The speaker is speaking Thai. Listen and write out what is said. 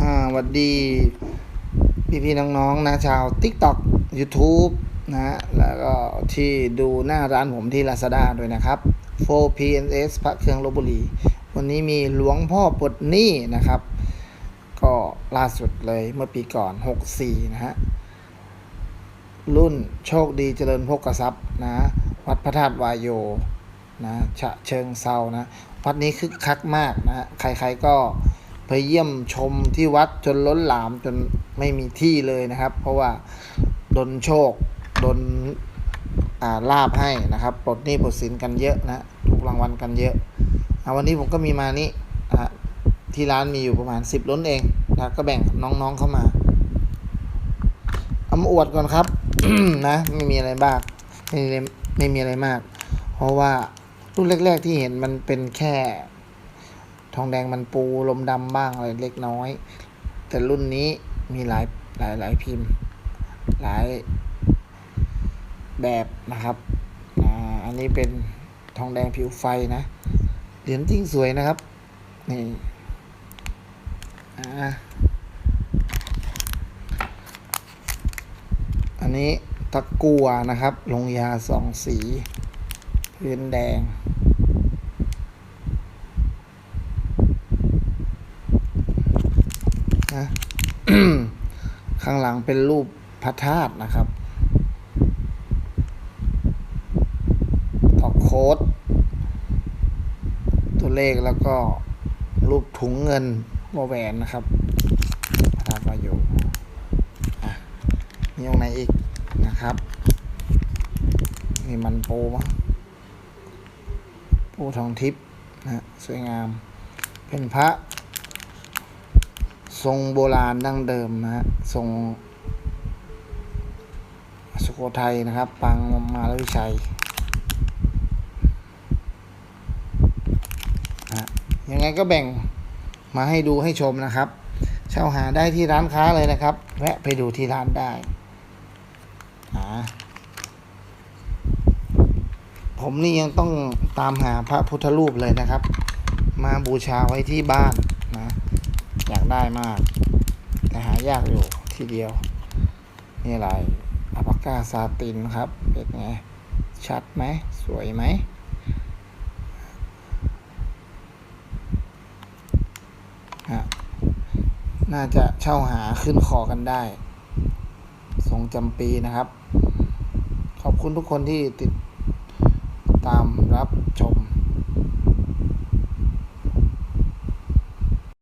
อ่าสวัสดีพี่พี่น้องๆนะชาว TikTok YouTube นะ แล้วก็ที่ดูหน้าร้านผมที่ Lazada ด้วยนะครับ 4PNS พระเครื่องลบบุรี วันนี้มีหลวงพ่อปลดหนี้นะครับ ก็ล่าสุดเลยเมื่อปีก่อน 64 นะฮะ รุ่นโชคดีเจริญพกทรัพย์นะ วัดพระธาตุวายโยนะ ฉะเชิงเซานะ วัดนี้คึกคักมากนะ ใครๆก็ ไปเยี่ยมชมที่วัดจนล้นหลามจนไม่มีที่เลยนะครับ เพราะว่าดนโชคดนาลาบให้นะครับปลดหนี้ปลดสินกันเยอะนะถูกรางวัลกันเยอะอวันนี้ผมก็มีมานี่อะที่ร้านมีอยู่ประมาณสิบล้นเองนะก็แบ่งน้องๆเข้ามาเอามาอวดก่อนครับนะไม่มีอะไรบ้างไม่มีไม่มีอะไรมาก เพราะว่ารุ่นแรก ๆที่เห็นมันเป็นแค่ ทองแดงมันปูลมดำบ้างอะไรเล็กน้อย แต่รุ่นนี้มีหลายหลายหลายพิมพ์ หลายแบบนะครับอ่าอันนี้เป็นทองแดงผิวไฟนะ เหรียญจริงสวยนะครับ นี่อ่าอันนี้ตะกัวนะครับ ลงยาสองสีพื้นแดง นะ ข้างหลังเป็นรูปพระธาตุนะครับต่อโค้ดตัวเลขแล้วก็รูปถุงเงินวแหวนนะครับพระธาตุวายโยอ่มีตรงไหนอีกนะครับนี่มันโปมั้งโปทองทิพย์นะสวยงาม เป็นพระ ทรงโบราณดั้งเดิมนะฮะทรงสุโขทัยนะครับ ปังมาลวิชัยนะยังไงก็แบ่งมาให้ดูให้ชมนะครับ เช่าหาได้ที่ร้านค้าเลยนะครับ แวะไปดูที่ร้านได้นะผมนี่ยังต้องตามหาพระพุทธรูปเลยนะครับ มาบูชาไว้ที่บ้าน อยากได้มาก แต่หายากอยู่ทีเดียว นี่อะไรอัปากาซาตินครับ เป็นไง ชัดไหม สวยไหมฮะน่าจะเช่าหาขึ้นคอกันได้ ทรงจำปีนะครับ ขอบคุณทุกคนที่ติดตาม